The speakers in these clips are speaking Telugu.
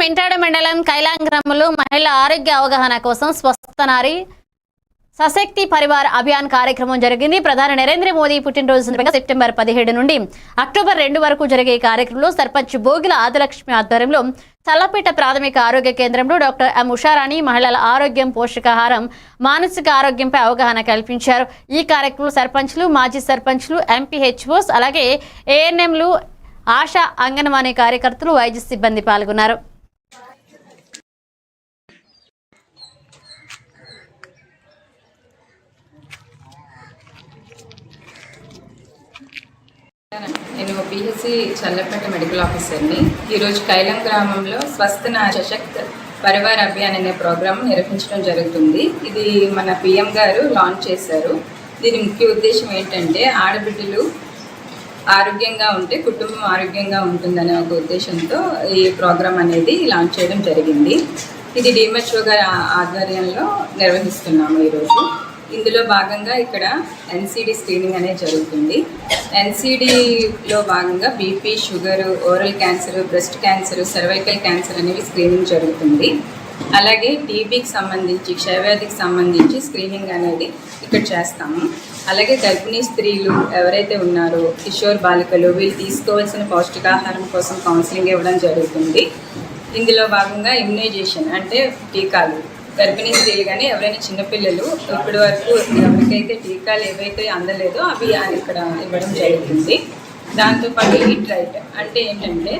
పెంటాడ మండలం కైలాంగ్రామంలో మహిళల ఆరోగ్య అవగాహన కోసం స్వస్థనారి సశక్తి పరివార్ అభియాన్ కార్యక్రమం జరిగింది. ప్రధాని నరేంద్ర మోదీ పుట్టినరోజు సందర్భంగా సెప్టెంబర్ పదిహేడు నుండి అక్టోబర్ రెండు వరకు జరిగే ఈ కార్యక్రమంలో సర్పంచ్ బోగిల ఆదిలక్ష్మి ఆధ్వర్యంలో చల్లపేట ప్రాథమిక ఆరోగ్య కేంద్రంలో డాక్టర్ ఎం ఉషారాణి మహిళల ఆరోగ్యం పోషకాహారం మానసిక ఆరోగ్యంపై అవగాహన కల్పించారు. ఈ కార్యక్రమంలో సర్పంచ్లు మాజీ సర్పంచ్లు ఎంపీహెచ్ఓస్ అలాగే ఏఎన్ఎంలు ఆశా అంగన్వాడీ కార్యకర్తలు వైద్య సిబ్బంది పాల్గొన్నారు. నేను పిహెచ్సి చల్లపేట మెడికల్ ఆఫీసర్ని. ఈరోజు కైలం గ్రామంలో స్వస్థ నా సశక్త్ పరివార్ అభియాన్ అనే ప్రోగ్రాం నిర్వహించడం జరుగుతుంది. ఇది మన పిఎం గారు లాంచ్ చేశారు. దీని ముఖ్య ఉద్దేశం ఏంటంటే ఆడబిడ్డలు ఆరోగ్యంగా ఉంటే కుటుంబం ఆరోగ్యంగా ఉంటుందనే ఒక ఉద్దేశంతో ఈ ప్రోగ్రాం అనేది లాంచ్ చేయడం జరిగింది. ఇది డిఎంహెచ్ఓ గారి ఆధ్వర్యంలో నిర్వహిస్తున్నాము ఈరోజు. ఇందులో భాగంగా ఇక్కడ ఎన్సీడీ స్క్రీనింగ్ అనేది జరుగుతుంది. ఎన్సీడీలో భాగంగా BP sugar oral cancer breast cancer cervical cancer అనేవి స్క్రీనింగ్ జరుగుతుంది. అలాగే టీబీకి సంబంధించి క్షయవ్యాధికి సంబంధించి స్క్రీనింగ్ అనేది ఇక్కడ చేస్తాము. అలాగే గర్భిణీ స్త్రీలు ఎవరైతే ఉన్నారో కిషోర్ బాలికలు వీళ్ళు తీసుకోవాల్సిన పౌష్టికాహారం కోసం కౌన్సిలింగ్ ఇవ్వడం జరుగుతుంది. ఇందులో భాగంగా ఇమ్యునైజేషన్ అంటే టీకాలు. గర్భిణీ స్త్రీలు కానీ ఎవరైనా చిన్నపిల్లలు ఇప్పటి వరకు ఎవరికైతే టీకాలు ఏవైతే అందలేదో అవి ఇక్కడ ఇవ్వడం జరుగుతుంది. దాంతోపాటు ఈట్ రైట్ అంటే ఏంటంటే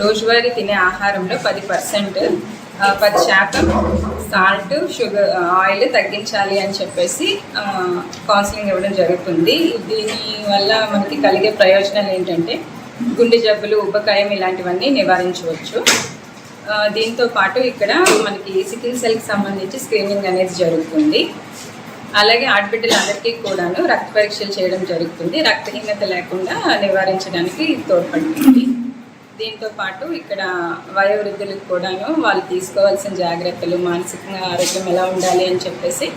రోజువారీ తినే ఆహారంలో పది పర్సెంట్ పది శాతం సాల్ట్ షుగర్ ఆయిల్ తగ్గించాలి అని చెప్పేసి కౌన్సిలింగ్ ఇవ్వడం జరుగుతుంది. దీని వల్ల మనకి కలిగే ప్రయోజనాలు ఏంటంటే గుండె జబ్బులు ఉపకాయం ఇలాంటివన్నీ నివారించవచ్చు. దీంతో పాటు ఇక్కడ మనకి సికిల్ సెల్కి సంబంధించి స్క్రీనింగ్ అనేది జరుగుతుంది. అలాగే ఆడబిడ్డలందరికీ కూడాను రక్త పరీక్షలు చేయడం జరుగుతుంది. రక్తహీనత లేకుండా నివారించడానికి తోడ్పడుతుంది. దీంతో పాటు ఇక్కడ వయోవృద్ధులకు కూడాను వాళ్ళు తీసుకోవాల్సిన జాగ్రత్తలు మానసికంగా ఆరోగ్యం ఎలా ఉండాలి అని చెప్పేసి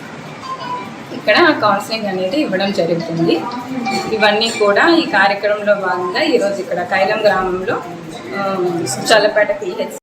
ఇక్కడ కౌన్సిలింగ్ అనేది ఇవ్వడం జరుగుతుంది. ఇవన్నీ కూడా ఈ కార్యక్రమంలో భాగంగా ఈరోజు ఇక్కడ కైలం గ్రామంలో చల్లపేట పిహెచ్